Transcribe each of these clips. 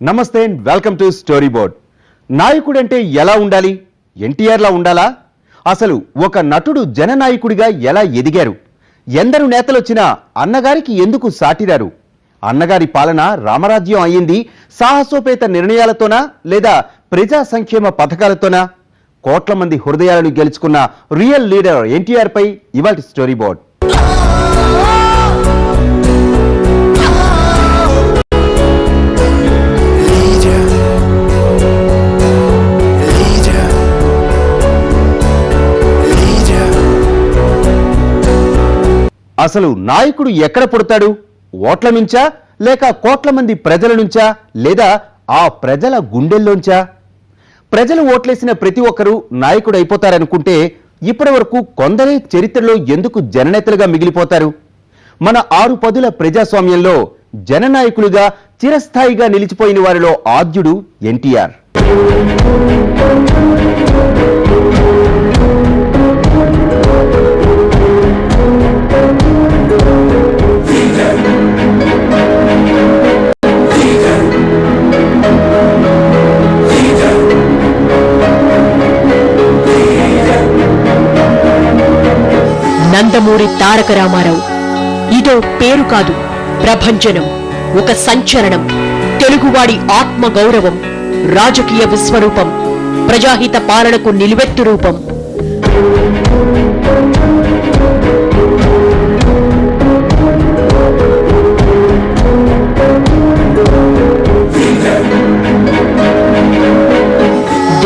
నమస్తే and welcome to story board నాయకుడంటే ఎలా ఉండాలి? ఎన్టీఆర్లా ఉండాలా? అసలు ఒక నటుడు జననాయకుడిగా ఎలా ఎదిగారు? ఎందరు నేతలొచ్చినా అన్నగారికి ఎందుకు సాటిరారు? అన్నగారి పాలన రామరాజ్యం అయ్యింది సాహసోపేత నిర్ణయాలతోనా లేదా ప్రజా సంక్షేమ పథకాలతోనా? కోట్ల మంది హృదయాలను గెలుచుకున్న రియల్ లీడర్ ఎన్టీఆర్ పై ఇవాటి స్టోరీ బోర్డ్ అసలు నాయకుడు ఎక్కడ పుడతాడు? ఓట్ల నుంచా? లేక కోట్ల మంది ప్రజల నుంచా? లేదా ఆ ప్రజల గుండెల్లోంచా? ప్రజలు ఓట్లేసిన ప్రతి ఒక్కరూ నాయకుడు అయిపోతారనుకుంటే ఇప్పటి వరకు కొందరే చరిత్రలో ఎందుకు జననేతలుగా మిగిలిపోతారు? మన ఆరు పదుల ప్రజాస్వామ్యంలో జననాయకులుగా చిరస్థాయిగా నిలిచిపోయిన వారిలో ఆద్యుడు ఎన్టీఆర్. తారక రామారావు. ఇదో పేరు కాదు ప్రభంజనం ఒక సంచలనం తెలుగువాడి ఆత్మ గౌరవం రాజకీయ విశ్వరూపం ప్రజాహిత పాలనకు నిలువెత్తు రూపం.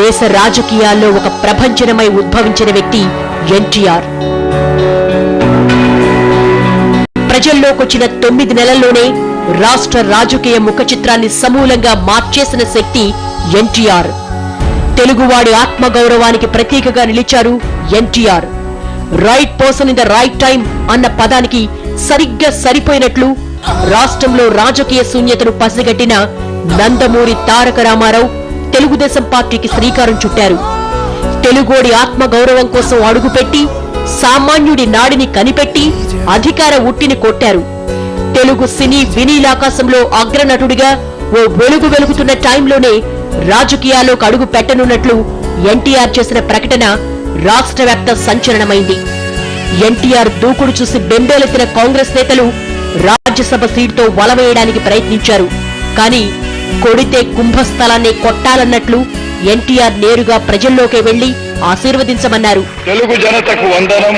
దేశ రాజకీయాల్లో ఒక ప్రభంజనమై ఉద్భవించిన వ్యక్తి ఎన్టీఆర్. ప్రజల్లోకొచ్చిన తొమ్మిది నెలల్లోనే రాష్ట్ర రాజకీయ ముఖ చిత్రాన్ని సమూలంగా మార్చేసిన శక్తి ఎన్టీఆర్. తెలుగువాడి ఆత్మగౌరవానికి ప్రతీకగా నిలిచారు NTR. Right person in the right time అన్న పదానికి సరిగ్గా సరిపోయినట్లు రాష్ట్రంలో రాజకీయ శూన్యతను పసిగట్టిన నందమూరి తారక రామారావు తెలుగుదేశం పార్టీకి శ్రీకారం చుట్టారు. తెలుగోడి ఆత్మ గౌరవం కోసం అడుగుపెట్టి సామాన్యుడి నాడిని కనిపెట్టి అధికార ఉట్టిని కొట్టారు. తెలుగు సినీ వినీలాకాశంలో అగ్రనటుడిగా ఓ వెలుగు వెలుగుతున్న టైంలోనే రాజకీయాల్లోకి అడుగు పెట్టనున్నట్లు ఎన్టీఆర్ చేసిన ప్రకటన రాష్ట్ర వ్యాప్త సంచలనమైంది. ఎన్టీఆర్ దూకుడు చూసి బెంబేలెత్తిన కాంగ్రెస్ నేతలు రాజ్యసభ సీటుతో వలవేయడానికి ప్రయత్నించారు. కానీ కొడితే కుంభస్థలాన్ని కొట్టాలన్నట్లు ఎన్టీఆర్ నేరుగా ప్రజల్లోకే వెళ్ళి ఆశీర్వదించమన్నారు. తెలుగు జనతకు వందనం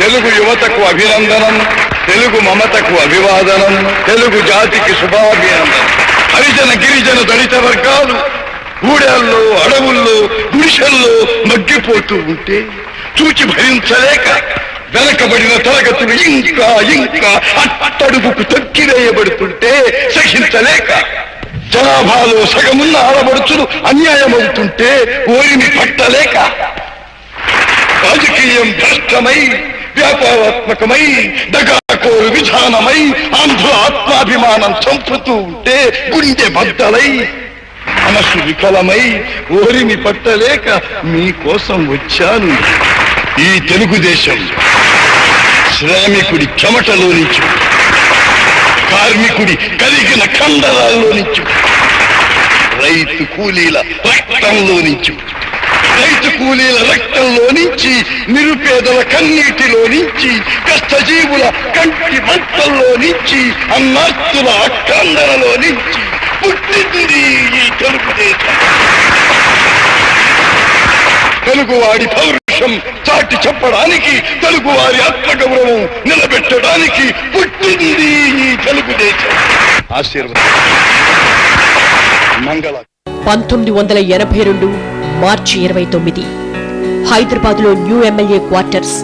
తెలుగు యువతకు అభినందనం తెలుగు మమతకు అభివాదనం తెలుగు జాతికి శుభాభినందనం. హరిజన గిరిజన దళిత వర్గాలు గూడెల్లో అడవుల్లో గుడిసెల్లో మగ్గిపోతూ ఉంటే చూచి భరించలేక వెనకబడిన తరగతులు ఇంకా ఇంకా అట్టడుగుకు తొక్కివేయబడుతుంటే సహించలేక జనాభాలో సగమున్న ఆడబడుచులు అన్యాయమవుతుంటే ఓరిని పట్టలేక రాజకీయం భ్రష్టమై వ్యాపారాత్మకమై దగాకోరు విధానమై ఆంధ్ర ఆత్మాభిమానం చంపుతూ ఉంటే గుండె బద్దలై మనసు విఫలమై ఓరిని పట్టలేక మీకోసం వచ్చాను. ఈ తెలుగుదేశం శ్రామికుడి చెమటలో నుంచి కార్మికుడి కలిగిన కండరాల్లో నుంచి రైతు కూలీల రక్తంలో నుంచి రైతు కూలీల రక్తంలో నుంచి నిరుపేదల కన్నీటిలో నుంచి కష్టజీవుల కంటి మంటల్లో నుంచి అన్నార్తుల అక్కందరలో నుంచి పుట్టింది ఈ తెలుగుదేశం. తెలుగువాడి పౌరుషం చాటి చెప్పడానికి తెలుగు వారి ఆత్మగౌరవం నిలబెట్టడానికి పుట్టింది ఈ తెలుగుదేశం ఆశీర్వాదం. మంగళ పంతొమ్మిది వందల ఎనభై రెండు మార్చి ఇరవై తొమ్మిది. హైదరాబాద్లో న్యూ ఎమ్మెల్యే క్వార్టర్స్.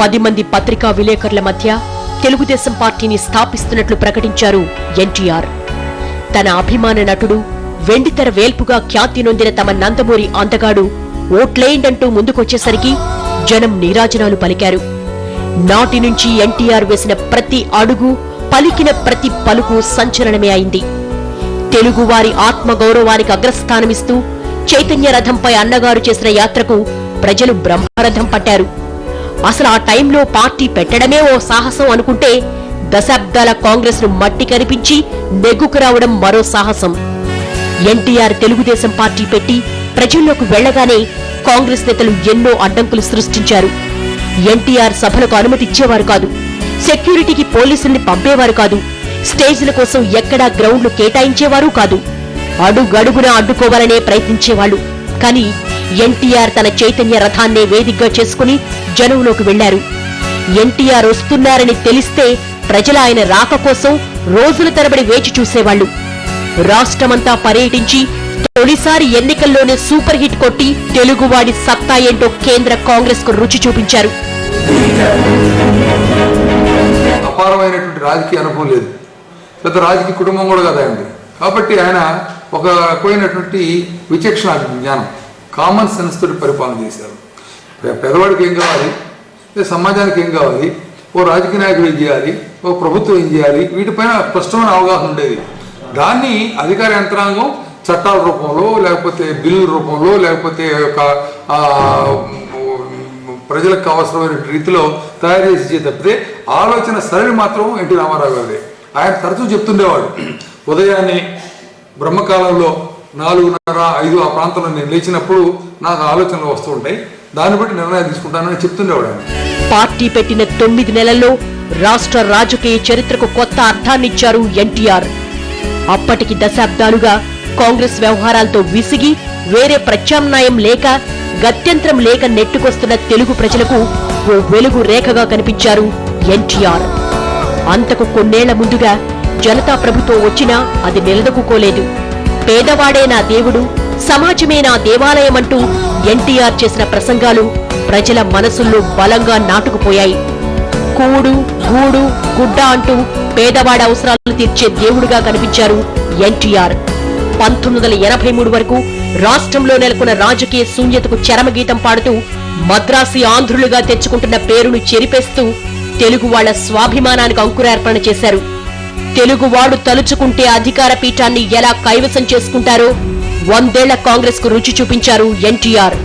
పది మంది పత్రికా విలేకరుల మధ్య తెలుగుదేశం పార్టీని స్థాపిస్తున్నట్లు ప్రకటించారు ఎన్టీఆర్. తన అభిమాన నటుడు వెండితెర వేల్పుగా ఖ్యాతి నొందిన తమ నందమూరి అందగాడు ఓట్లేయండంటూ ముందుకొచ్చేసరికి జనం నీరాజనాలు పలికారు. నాటి నుంచి ఎన్టీఆర్ వేసిన ప్రతి అడుగు పలికిన ప్రతి పలుకు సంచలనమే అయింది. తెలుగువారి ఆత్మగౌరవానికి అగ్రస్థానమిస్తూ చైతన్య రథంపై అన్నగారు చేసిన యాత్రకు ప్రజలు బ్రహ్మరథం పట్టారు. అసలు ఆ టైంలో పార్టీ పెట్టడమే ఓ సాహసం అనుకుంటే దశాబ్దాల కాంగ్రెస్ను మట్టి కనిపించి నెగ్గుకు రావడం మరో సాహసం. ఎన్టీఆర్ తెలుగుదేశం పార్టీ పెట్టి ప్రజల్లోకి వెళ్ళగానే కాంగ్రెస్ నేతలు ఎన్నో అడ్డంకులు సృష్టించారు. ఎన్టీఆర్ సభలకు అనుమతిచ్చేవారు కాదు. సెక్యూరిటీకి పోలీసుల్ని పంపేవారు కాదు. స్టేజ్ల కోసం ఎక్కడా గ్రౌండ్లు కేటాయించేవారు కాదు. అడుగడుగున అడ్డుకోవాలనే ప్రయత్నించేవాళ్ళు కానీ ఎన్టీఆర్ తన చైతన్య రథాన్నే వేదికగా చేసుకుని జనంలోకి వెళ్ళారు ఎన్టీఆర్ వస్తున్నారని తెలిస్తే ప్రజల ఆయన రాక కోసం రోజుల తరబడి వేచి చూసేవాళ్ళు రాష్ట్రమంతా పర్యటించి తొలిసారి ఎన్నికల్లోనే సూపర్ హిట్ కొట్టి తెలుగువాడి సత్తా ఏంటో కేంద్ర కాంగ్రెస్కు రుచి చూపించారు. అపారమైనటువంటి రాజకీయ అనుభవం లేదు. పెద్ద రాజకీయ కుటుంబం కూడా కదా అండి. కాబట్టి ఆయన ఒక రకమైనటువంటి విచక్షణ జ్ఞానం కామన్ సెన్స్ తోటి పరిపాలన చేశారు. పె- పెదవాడికి ఏం కావాలి? సమాజానికి ఏం కావాలి? ఓ రాజకీయ నాయకుడు ఏం చేయాలి? ఓ ప్రభుత్వం ఏం చేయాలి? వీటిపైన స్పష్టమైన అవగాహన ఉండేది. దాన్ని అధికార యంత్రాంగం చట్టాల రూపంలో లేకపోతే బిల్లుల రూపంలో లేకపోతే ఒక ప్రజలకు అవసరమైన రీతిలో తయారు చేసి తప్పితే ఆలోచన సరళి మాత్రం ఎన్టీ రామారావు గారిది. ఆయన తరచూ చెప్తుండేవాడు ఉదయాన్నే బ్రహ్మకాలంలో నాలుగున్నర ఐదు ఆ ప్రాంతంలో నేను లేచినప్పుడు నాకు ఆలోచనలు వస్తూ ఉంటాయి. దాన్ని బట్టి నిర్ణయాలు తీసుకుంటానని చెప్తుండేవాడు ఆయన. పార్టీ పెట్టిన తొమ్మిది నెలల్లో రాష్ట్ర రాజకీయ చరిత్రకు కొత్త అర్థాన్నిచ్చారు ఎన్టీఆర్. అప్పటికి దశాబ్దాలుగా కాంగ్రెస్ వ్యవహారాలతో విసిగి వేరే ప్రత్యామ్నాయం లేక గత్యంతరం లేక నెట్టుకొస్తున్న తెలుగు ప్రజలకు ఓ వెలుగు రేఖగా కనిపించారు ఎన్టీఆర్. అంతకు కొన్నేళ్ళ ముందుగా జనతా ప్రభుత్వం వచ్చినా అది నిలదొక్కుకోలేదు. పేదవాడే నా దేవుడు సమాజమే నా దేవాలయమంటూ ఎన్టీఆర్ చేసిన ప్రసంగాలు ప్రజల మనసుల్లో బలంగా నాటుకుపోయాయి. కూడు గూడు గుడ్డ అంటూ పేదవాడ అవసరాలను తీర్చే దేవుడుగా కనిపించారు ఎన్టీఆర్. పంతొమ్మిది వందల ఎనభై మూడు వరకు రాష్ట్రంలో నెలకొన్న రాజకీయ శూన్యతకు చరమగీతం పాడుతూ మద్రాసి ఆంధ్రులుగా తెచ్చుకుంటున్న పేరును చెరిపేస్తూ తెలుగు వాళ్ళ స్వాభిమానానికి అంకురార్పణ చేశారు. తెలుగువాడు తలుచుకుంటే అధికార పీఠాన్ని ఎలా కైవసం చేసుకుంటారో వందేళ్ళ కాంగ్రెస్కు రుచి చూపించారు ఎన్టీఆర్.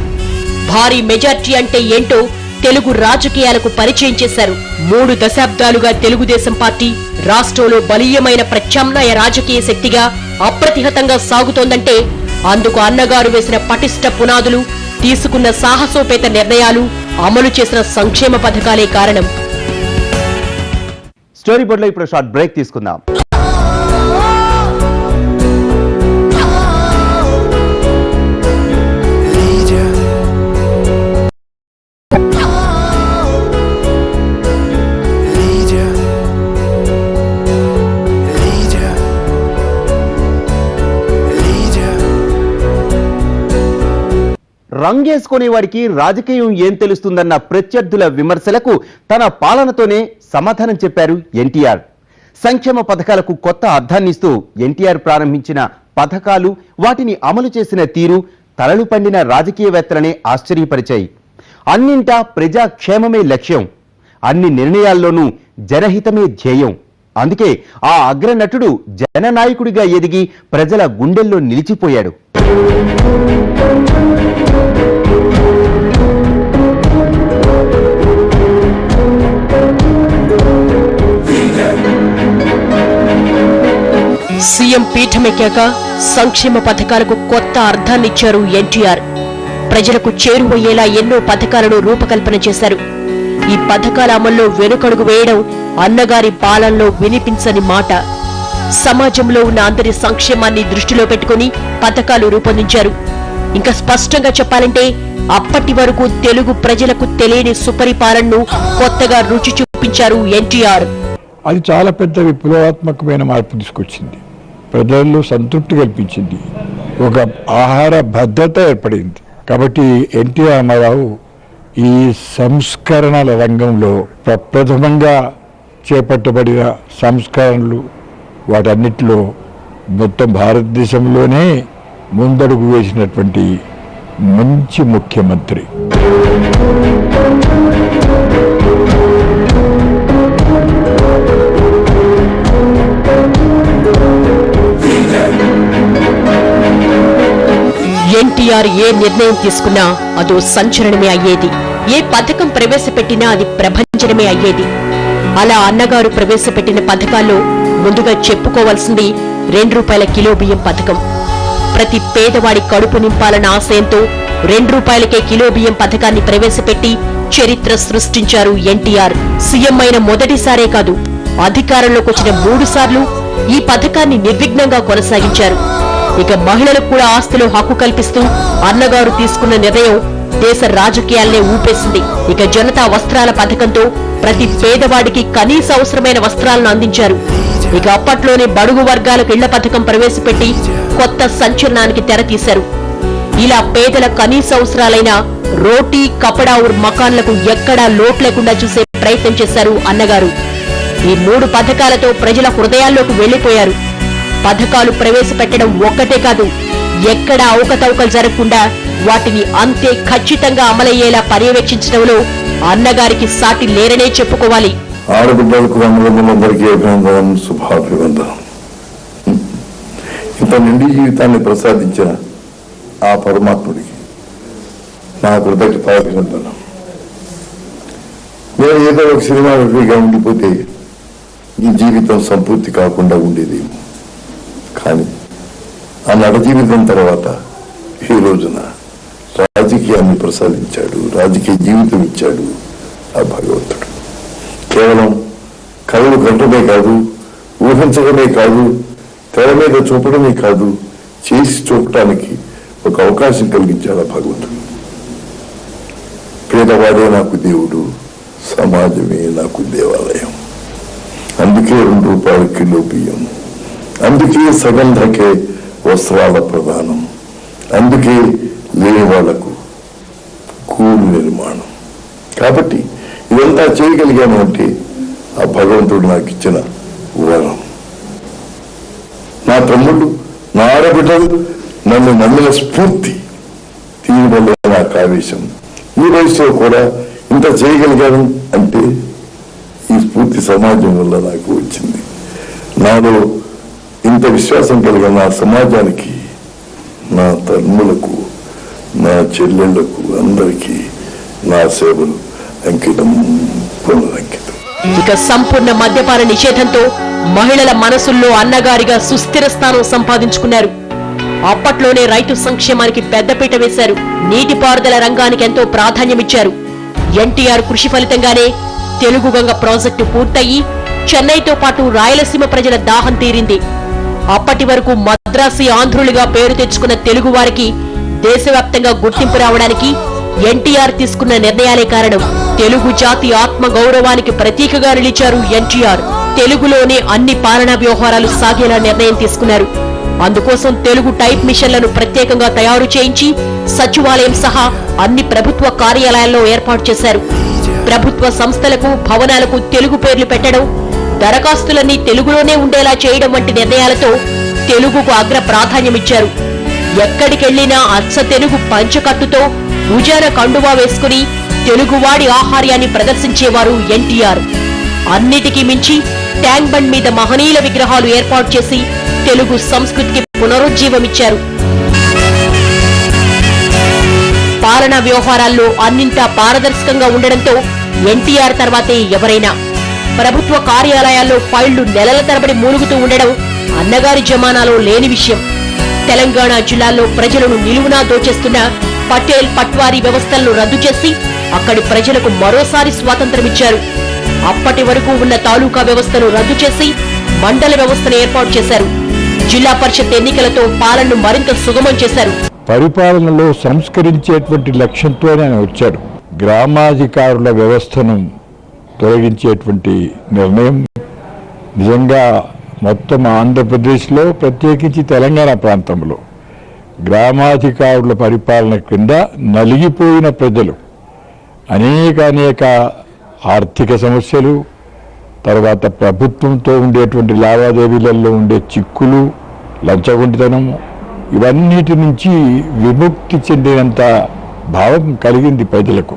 భారీ మెజార్టీ అంటే ఏంటో తెలుగు రాజకీయాలకు పరిచయం చేశారు. మూడు దశాబ్దాలుగా తెలుగుదేశం పార్టీ రాష్ట్రంలో బలీయమైన ప్రత్యామ్నాయ రాజకీయ శక్తిగా అప్రతిహతంగా సాగుతోందంటే అందుకు అన్నగారు వేసిన పటిష్ట పునాదులు తీసుకున్న సాహసోపేత నిర్ణయాలు అమలు చేసిన సంక్షేమ పథకాలే కారణం. స్టోరీ బోర్డులో ఇప్పుడు షార్ట్ బ్రేక్ తీసుకుందాం. రంగేసుకునే వాడికి రాజకీయం ఏం తెలుస్తుందన్న ప్రత్యర్థుల విమర్శలకు తన పాలనతోనే సమాధానం చెప్పారు ఎన్టీఆర్. సంక్షేమ పథకాలకు కొత్త అర్థాన్నిస్తూ ఎన్టీఆర్ ప్రారంభించిన పథకాలు వాటిని అమలు చేసిన తీరు తలలు పండిన రాజకీయవేత్తలనే ఆశ్చర్యపరిచాయి. అన్నింటా ప్రజాక్షేమమే లక్ష్యం అన్ని నిర్ణయాల్లోనూ జనహితమే ధ్యేయం. అందుకే ఆ అగ్రనటుడు జననాయకుడిగా ఎదిగి ప్రజల గుండెల్లో నిలిచిపోయాడు. పీఠమెక్కాక సంక్షేమ పథకాలకు కొత్త అర్థాన్నిచ్చారు ఎన్టీఆర్. ప్రజలకు చేరువయ్యేలా ఎన్నో పథకాలను రూపకల్పన చేశారు. ఈ పథకాల అమల్లో వెనుకడుగు వేయడం అన్నగారి పాలనలో వినిపించని మాట. సమాజంలో ఉన్న అందరి సంక్షేమాన్ని దృష్టిలో పెట్టుకుని పథకాలు రూపొందించారు. ఇంకా స్పష్టంగా చెప్పాలంటే అప్పటి వరకు తెలుగు ప్రజలకు తెలియని సుపరిపాలనను కొత్తగా రుచి చూపించారు ఎన్టీఆర్. అది చాలా పెద్ద విప్లవాత్మకమైన మార్పు తీసుకొచ్చింది. ప్రజల్లో సంతృప్తి కల్పించింది. ఒక ఆహార భద్రత ఏర్పడింది. కాబట్టి ఎన్టీ రామారావు ఈ సంస్కరణల రంగంలో ప్రప్రథమంగా చేపట్టబడిన సంస్కరణలు వాటన్నిటిలో మొత్తం భారతదేశంలోనే ముందడుగు వేసినటువంటి మంచి ముఖ్యమంత్రి. ఎన్టీఆర్ ఏ నిర్ణయం తీసుకున్నా అదో సంచలనమే అయ్యేది. ఏ పథకం ప్రవేశపెట్టినా అది ప్రభంజనమే అయ్యేది. అలా అన్నగారు ప్రవేశపెట్టిన పథకాల్లో ముందుగా చెప్పుకోవాల్సింది రెండు రూపాయల కిలో బియ్యం పథకం. ప్రతి పేదవాడి కడుపు నింపాలన్న ఆశయంతో రెండు రూపాయలకే కిలో బియ్యం పథకాన్ని ప్రవేశపెట్టి చరిత్ర సృష్టించారు ఎన్టీఆర్. సీఎం అయిన మొదటిసారే కాదు అధికారంలోకి వచ్చిన మూడు సార్లు ఈ పథకాన్ని నిర్విఘ్నంగా కొనసాగించారు. ఇక మహిళలకు కూడా ఆస్తిలో హక్కు కల్పిస్తూ అన్నగారు తీసుకున్న నిర్ణయం దేశ రాజకీయాల్నే ఊపేసింది. ఇక జనతా వస్త్రాల పథకంతో ప్రతి పేదవాడికి కనీస అవసరమైన వస్త్రాలను అందించారు. ఇక అప్పట్లోనే బడుగు వర్గాలకు ఇళ్ళ పథకం ప్రవేశపెట్టి కొత్త సంచలనానికి తెరతీశారు ఇలా పేదల కనీస అవసరాలైన రోటీ కపడా ఉర్ మకాన్లకు ఎక్కడా లోటు లేకుండా చూసే ప్రయత్నం చేశారు అన్నగారు. ఈ మూడు పథకాలతో ప్రజల హృదయాల్లోకి వెళ్ళిపోయారు పథకాలు ప్రవేశపెట్టడం ఒక్కటే కాదు ఎక్కడ అవకతవకలు జరగకుండా వాటిని అంతే ఖచ్చితంగా అమలయ్యేలా పర్యవేక్షించడంలో అన్నగారికి సాటి లేరనే చెప్పుకోవాలి. ఆడబిడ్డలకు అన్నదమ్ములందరికీ అభినందనం శుభాభివందనం. ఇంత నిండి జీవితాన్ని ప్రసాదించిన ఆ పరమాత్ముడికి నా కృతజ్ఞతాభినందనం నేను ఏదో ఒక సినిమా ఉండిపోతే ఈ జీవితం సంపూర్తి కాకుండా ఉండేదేమో. కానీ ఆ నట జీవితం తర్వాత ఈ రోజున రాజకీయాన్ని ప్రసాదించాడు రాజకీయ జీవితం ఇచ్చాడు ఆ భగవంతుడు. కేవలం కళ్ళు కట్టడమే కాదు ఊహించడమే కాదు తెర మీద చూపడమే కాదు చేసి చూపటానికి ఒక అవకాశం కలిగించాడు ఆ భగవంతుడు. పేదవాడే నాకు దేవుడు సమాజమే నాకు దేవాలయం. అందుకే రెండు రూపాయల కిలో బియ్యము. అందుకే సగంధకే వస్త్రాల ప్రధానం. అందుకే లేని వాళ్ళకు నిర్మాణం. కాబట్టి ఇదంతా చేయగలిగాను అంటే ఆ భగవంతుడు నాకు ఇచ్చిన వరం. నా తమ్ముడు నా ఆడబిడ్డలు నన్ను నమ్మిన స్ఫూర్తి దీనివల్ల నాకు ఆవేశం ఈ వయసులో కూడా ఇంత చేయగలిగాను అంటే ఈ స్ఫూర్తి సమాజం వల్ల నాకు వచ్చింది. నాలో ఇంత విశ్వాసం కలిగిన నా సమాజానికి నా తమ్ములకు నా చెల్లెళ్ళకు అందరికీ నా సేవలు అంకితం పునరంకితం. ఇక సంపూర్ణ మద్యపాన నిషేధంతో మహిళల మనసుల్లో అన్నగారిగా సుస్థిర స్థానం సంపాదించుకున్నారు. అప్పట్లోనే రైతు సంక్షేమానికి పెద్దపీట వేశారు. నీటిపారుదల రంగానికి ఎంతో ప్రాధాన్యమిచ్చారు. ఎన్టీఆర్ కృషి ఫలితంగానే తెలుగు గంగ ప్రాజెక్టు పూర్తయి చెన్నైతో పాటు రాయలసీమ ప్రజల దాహం తీరింది. అప్పటి వరకు మద్రాసి ఆంధ్రులుగా పేరు తెచ్చుకున్న తెలుగు వారికి దేశవ్యాప్తంగా గుర్తింపు రావడానికి ఎన్టీఆర్ తీసుకున్న నిర్ణయాలే కారణం. తెలుగు జాతి ఆత్మ గౌరవానికి ప్రతీకగా నిలిచారు ఎన్టీఆర్. తెలుగులోనే అన్ని పాలనా వ్యవహారాలు సాగేలా నిర్ణయం తీసుకున్నారు. అందుకోసం తెలుగు టైప్ మిషన్లను ప్రత్యేకంగా తయారు చేయించి సచివాలయం సహా అన్ని ప్రభుత్వ కార్యాలయాల్లో ఏర్పాటు చేశారు. ప్రభుత్వ సంస్థలకు భవనాలకు తెలుగు పేర్లు పెట్టడం దరఖాస్తులన్నీ తెలుగులోనే ఉండేలా చేయడం వంటి నిర్ణయాలతో తెలుగుకు అగ్ర ప్రాధాన్యమిచ్చారు. ఎక్కడికెళ్ళినా అచ్చ తెలుగు పంచకట్టుతో భుజాన కండువా వేసుకుని తెలుగువాడి ఆహార్యాన్ని ప్రదర్శించేవారు ఎన్టీఆర్. అన్నిటికీ మించి ట్యాంక్ బండ్ మీద మహనీయుల విగ్రహాలు ఏర్పాటు చేసి తెలుగు సంస్కృతికి పునరుజ్జీవమిచ్చారు. పాలనా వ్యవహారాల్లో అన్నింటా పారదర్శకంగా ఉండడంతో ఎన్టీఆర్ తర్వాతే ఎవరైనా ప్రభుత్వ కార్యాలయాల్లో ఫైళ్ళు నెలల తరబడి మూలుగుతూ ఉండడం అన్నగారి జమానాలో లేని విషయం. తెలంగాణ జిల్లాల్లో ప్రజలను నిలువునా దోచేస్తున్న పటేల్ పట్వారీ వ్యవస్థలను రద్దు చేసి అక్కడి ప్రజలకు మరోసారి స్వాతంత్రమిచ్చారు అప్పటి వరకు ఉన్న తాలూకా వ్యవస్థను రద్దు చేసి మండల వ్యవస్థను ఏర్పాటు చేశారు. జిల్లా పరిషత్ ఎన్నికలతో పాలనను మరింత సుగమం చేశారు. పరిపాలనలో సంస్కరించేటువంటి లక్ష్యంతో ఆయన వచ్చారు. గ్రామాధికారుల వ్యవస్థను తొలగించేటువంటి నిర్ణయం. నిజంగా మొత్తం ఆంధ్రప్రదేశ్లో ప్రత్యేకించి తెలంగాణ ప్రాంతంలో గ్రామాధికారుల పరిపాలన క్రింద నలిగిపోయిన ప్రజలు అనేక అనేక ఆర్థిక సమస్యలు తర్వాత ప్రభుత్వంతో ఉండేటువంటి లావాదేవీలలో ఉండే చిక్కులు లంచగొండితనము ఇవన్నిటి నుంచి విముక్తి చెందినంత భావం కలిగింది ప్రజలకు.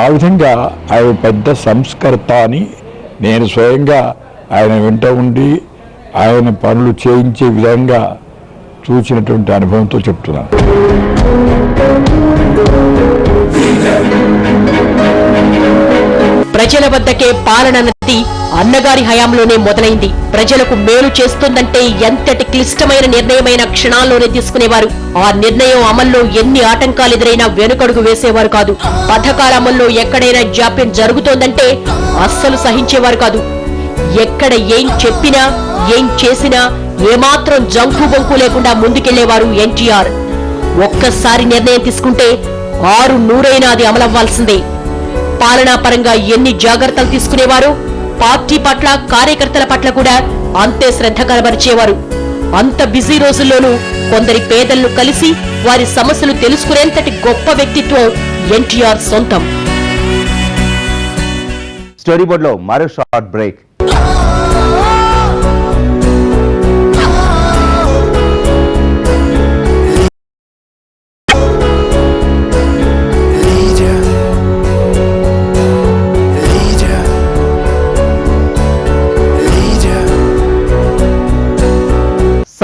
ఆ విధంగా ఆయన పెద్ద సంస్కర్త అని నేను స్వయంగా ఆయన వెంట ఉండి ఆయన పనులు చేయించే విధంగా చూసినటువంటి అనుభవంతో చెప్తున్నాను. ప్రజల వద్దకే పాలన అన్నగారి హయాంలోనే మొదలైంది. ప్రజలకు మేలు చేస్తుందంటే ఎంతటి క్లిష్టమైన నిర్ణయమైన క్షణాల్లోనే తీసుకునేవారు. ఆ నిర్ణయం అమల్లో ఎన్ని ఆటంకాలు ఎదురైనా వెనుకడుగు వేసేవారు కాదు. పథకాల అమల్లో ఎక్కడైనా జాప్యం జరుగుతోందంటే అస్సలు సహించేవారు కాదు. ఎక్కడ ఏం చెప్పినా ఏం చేసినా ఏమాత్రం జంకు బొంకు లేకుండా ముందుకెళ్ళేవారు ఎన్టీఆర్. ఒక్కసారి నిర్ణయం తీసుకుంటే ఆరు నూరైనా అది అమలవ్వాల్సిందే. పాలనా పరంగా ఎన్ని జాగ్రత్తలు తీసుకునేవారు? పార్టీ పట్ల కార్యకర్తల పట్ల కూడా అంతే శ్రద్ధ కనబరిచేవారు. అంత బిజీ రోజుల్లోనూ కొందరి పేదలను కలిసి వారి సమస్యలు తెలుసుకునేంతటి గొప్ప వ్యక్తిత్వం ఎన్టీఆర్ సొంతం. స్టోరీ బోర్డ్లో మరో షార్ట్ బ్రేక్.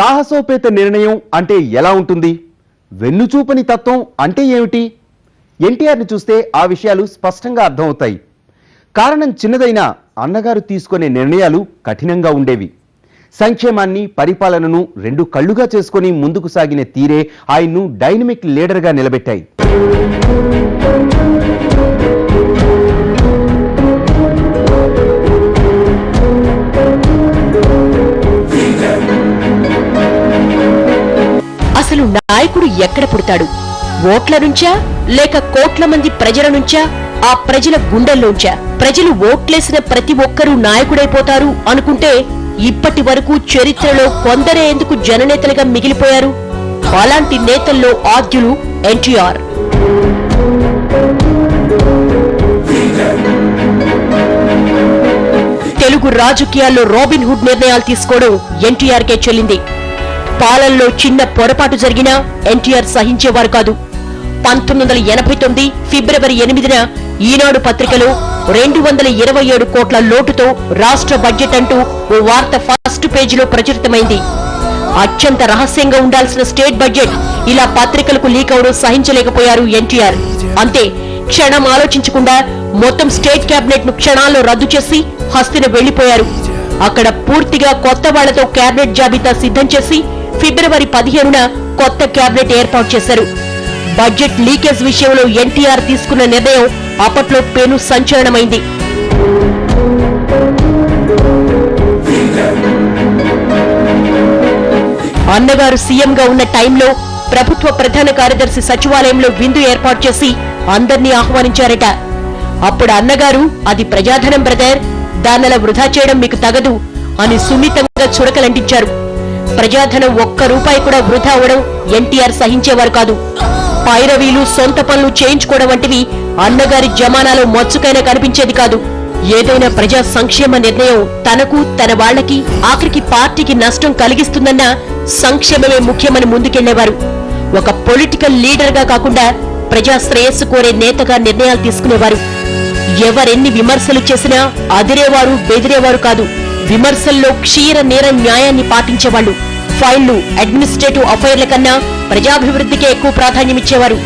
సాహసోపేత నిర్ణయం అంటే ఎలా ఉంటుంది? వెన్నుచూపని తత్వం అంటే ఏమిటి? ఎన్టీఆర్ని చూస్తే ఆ విషయాలు స్పష్టంగా అర్థమవుతాయి. కారణం చిన్నదైనా అన్నగారు తీసుకునే నిర్ణయాలు కఠినంగా ఉండేవి. సంక్షేమాన్ని పరిపాలనను రెండు కళ్ళుగా చేసుకుని ముందుకు సాగిన తీరే ఆయన్ను డైనమిక్ లీడర్గా నిలబెట్టాయి. అసలు నాయకుడు ఎక్కడ పుడతాడు? ఓట్ల నుంచా? లేక కోట్ల మంది ప్రజల నుంచా? ఆ ప్రజల గుండెల్లోంచా? ప్రజలు ఓట్లేసిన ప్రతి ఒక్కరూ నాయకుడైపోతారు అనుకుంటే ఇప్పటి వరకు చరిత్రలో కొందరే ఎందుకు జననేతలుగా మిగిలిపోయారు? అలాంటి నేతల్లో ఆద్యులు ఎన్టీఆర్. తెలుగు రాజకీయాల్లో రాబిన్ హుడ్ నిర్ణయాలు తీసుకోవడం ఎన్టీఆర్ కే చెల్లింది. పాలనలో చిన్న పొరపాటు జరిగినా ఎన్టీఆర్ సహించేవారు కాదు. పంతొమ్మిది వందల ఎనభై తొమ్మిది ఫిబ్రవరి ఎనిమిదిన ఈనాడు పత్రికలో రెండు వందల ఇరవై ఏడు కోట్ల లోటుతో రాష్ట్ర బడ్జెట్ అంటూ ఓ వార్త ఫస్ట్ పేజీలో ప్రచురితమైంది. అత్యంత రహస్యంగా ఉండాల్సిన స్టేట్ బడ్జెట్ ఇలా పత్రికలకు లీక్ అవడం సహించలేకపోయారు ఎన్టీఆర్. అంతే క్షణం ఆలోచించకుండా మొత్తం స్టేట్ కేబినెట్ను క్షణాల్లో రద్దు చేసి హస్తిన వెళ్ళిపోయారు అక్కడ పూర్తిగా కొత్త వాళ్ళతో కేబినెట్ జాబితా సిద్ధం చేసి ఫిబ్రవరి పదిహేనున కొత్త కేబినెట్ ఏర్పాటు చేశారు. బడ్జెట్ లీకేజ్ విషయంలో ఎన్టీఆర్ తీసుకున్న నిర్ణయం అప్పట్లో పెను సంచలనమైంది. అన్నగారు సీఎంగా ఉన్న టైంలో ప్రభుత్వ ప్రధాన కార్యదర్శి సచివాలయంలో విందు ఏర్పాటు చేసి అందర్నీ ఆహ్వానించారట. అప్పుడు అన్నగారు అది ప్రజాధనం బ్రదర్. దాన్నలా వృధా చేయడం మీకు తగదు అని సున్నితంగా చురకలంటించారు. ప్రజాధనం ఒక్క రూపాయి కూడా వృధా అవడం ఎన్టీఆర్ సహించేవారు కాదు. పైరవీలు సొంత పనులు చేయించుకోవడం వంటివి అన్నగారి జమానాలో మచ్చుకైనా కనిపించేది కాదు. ఏదైనా ప్రజా సంక్షేమ నిర్ణయం తనకు తన వాళ్ళకి ఆఖరికి పార్టీకి నష్టం కలిగిస్తుందన్న సంక్షేమమే ముఖ్యమని ముందుకెళ్ళేవారు. ఒక పొలిటికల్ లీడర్గా కాకుండా ప్రజా శ్రేయస్సు కోరే నేతగా నిర్ణయాలు తీసుకునేవారు. ఎవరెన్ని విమర్శలు చేసినా అదిరేవారు బెదిరేవారు కాదు. విమర్శల్లో క్షీర నేర న్యాయాన్ని పాటించేవాళ్ళు ఫైళ్ళు అడ్మినిస్ట్రేటివ్ అఫైర్ల కన్నా ప్రజాభివృద్ధికే ఎక్కువ ప్రాధాన్యమిచ్చేవారు.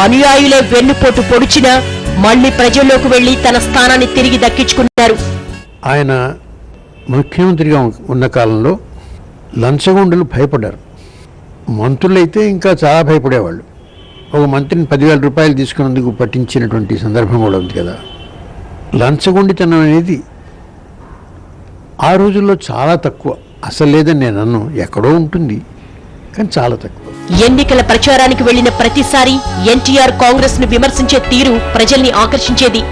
అనుయాయులే వెన్నుపోటు పొడిచినా మళ్ళీ ప్రజల్లోకి వెళ్ళి తన స్థానాన్ని తిరిగి దక్కించుకున్నారు. ఆయన ముఖ్యమంత్రిగా ఉన్న కాలంలో లంచగొండలు భయపడ్డారు. మంత్రులైతే ఇంకా చాలా భయపడేవాళ్ళు. ఒక మంత్రిని పదివేల రూపాయలు తీసుకున్నందుకు పట్టించినటువంటి సందర్భం కూడా ఉంది కదా. లంచగొండితనం అనేది ఆ రోజుల్లో చాలా తక్కువ. అసలు లేదని నేను అన్ను. ఎక్కడో ఉంటుంది కానీ చాలా తక్కువ. ఎన్నికల ప్రచారానికి వెళ్ళిన ప్రతిసారి ఎన్టీఆర్ కాంగ్రెస్ను విమర్శించే తీరు ప్రజల్ని ఆకర్షించేది.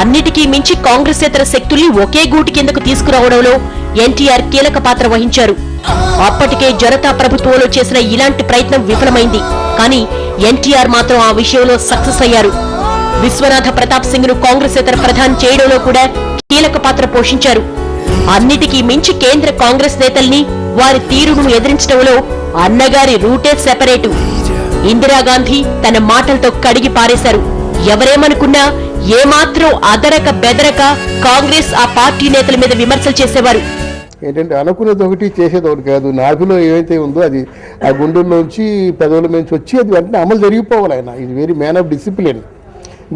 అన్నిటికీ మించి కాంగ్రెసేతర శక్తుల్ని ఒకే గూటి కిందకు తీసుకురావడంలో ఎన్టీఆర్ కీలక పాత్ర వహించారు. అప్పటికే జనతా ప్రభుత్వంలో చేసిన ఇలాంటి ప్రయత్నం విఫలమైంది. కానీ ఎన్టీఆర్ మాత్రం ఆ విషయంలో సక్సెస్ అయ్యారు. విశ్వనాథ ప్రతాప్ సింగ్ను కాంగ్రెసేతర ప్రధాని చేయడంలో కూడా కీలక పాత్ర పోషించారు. అన్నిటికీ మించి కేంద్ర కాంగ్రెస్ నేతల్ని వారి తీరును ఎదిరించడంలో అన్నగారి రూటే సెపరేటు. ఇందిరాగాంధీ తన మాటలతో కడిగి పారేశారు. ఎవరేమనుకున్నా ఏమాత్రం అదరక బెదరక కాంగ్రెస్ ఆ పార్టీ నేతల మీద విమర్శలు చేసేవారు. ఏంటంటే అనుకున్నది ఒకటి చేసేది ఒకటి కాదు. నాభిలో ఏవైతే ఉందో అది ఆ గుండెల్లోంచి పెదవుల నుంచి వచ్చి అది వెంటనే అమలు జరిగిపోవాలి ఆయన. ఇది వెరీ మ్యాన్ ఆఫ్ డిసిప్లిన్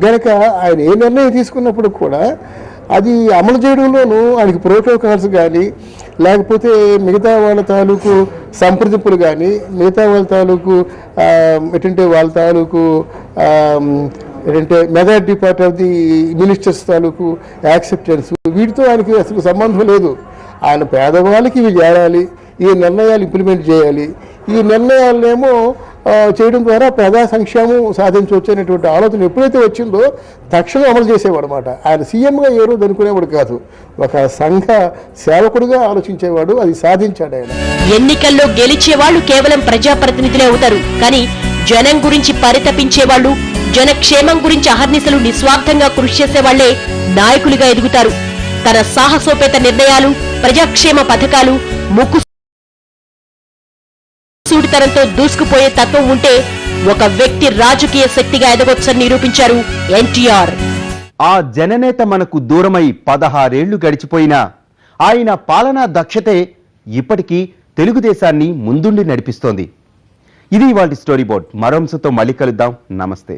గనక ఆయన ఏ నిర్ణయం తీసుకున్నప్పుడు కూడా అది అమలు చేయడంలోనూ ఆయనకి ప్రోటోకాల్స్ కానీ లేకపోతే మిగతా వాళ్ళ తాలూకు సంప్రదింపులు కానీ మిగతా వాళ్ళ తాలూకు ఏంటంటే వాళ్ళ తాలూకు ఏంటంటే majority part of the ministers తాలూకు యాక్సెప్టెన్స్ వీటితో ఆయనకి అసలు సంబంధం లేదు. ఆయన పేదవాళ్ళకి ఇవి చేరాలి ఈ నిర్ణయాలు ఇంప్లిమెంట్ చేయాలి. ఈ నిర్ణయాలనేమో చేయడం ద్వారా ప్రజా సంక్షేమం సాధించవచ్చు అనేటువంటి ఆలోచన ఎప్పుడైతే వచ్చిందో తక్షణం అమలు చేసేవాడు అనమాట ఆయన సీఎంగా ఏ రోజు అనుకునేవాడు కాదు. ఒక సంఘ సేవకుడిగా ఆలోచించేవాడు అది సాధించాడు ఆయన. ఎన్నికల్లో గెలిచేవాళ్ళు కేవలం ప్రజాప్రతినిధులే అవుతారు. కానీ జనం గురించి పరితపించే వాళ్ళు జనక్షేమం గురించి అహర్నిశలు నిస్వార్థంగా కృషి చేసేవాళ్ళే నాయకులుగా ఎదుగుతారు. తన సాహసోపేత నిర్ణయాలు ప్రజాక్షేమ పథకాలు ముక్కు సూటితనంతో దూసుకుపోయే తత్వం ఉంటే ఒక వ్యక్తి రాజకీయ శక్తిగా ఎదగొచ్చని నిరూపించారు ఎన్టీఆర్. ఆ జననేత మనకు దూరమై పదహారేళ్ళు గడిచిపోయినా ఆయన పాలనా దక్షతే ఇప్పటికీ తెలుగుదేశాన్ని ముందుండి నడిపిస్తోంది. ఇది ఇవాళ స్టోరీ బోర్డ్ మరో అంశంతో మళ్ళీ కలుద్దాం. నమస్తే.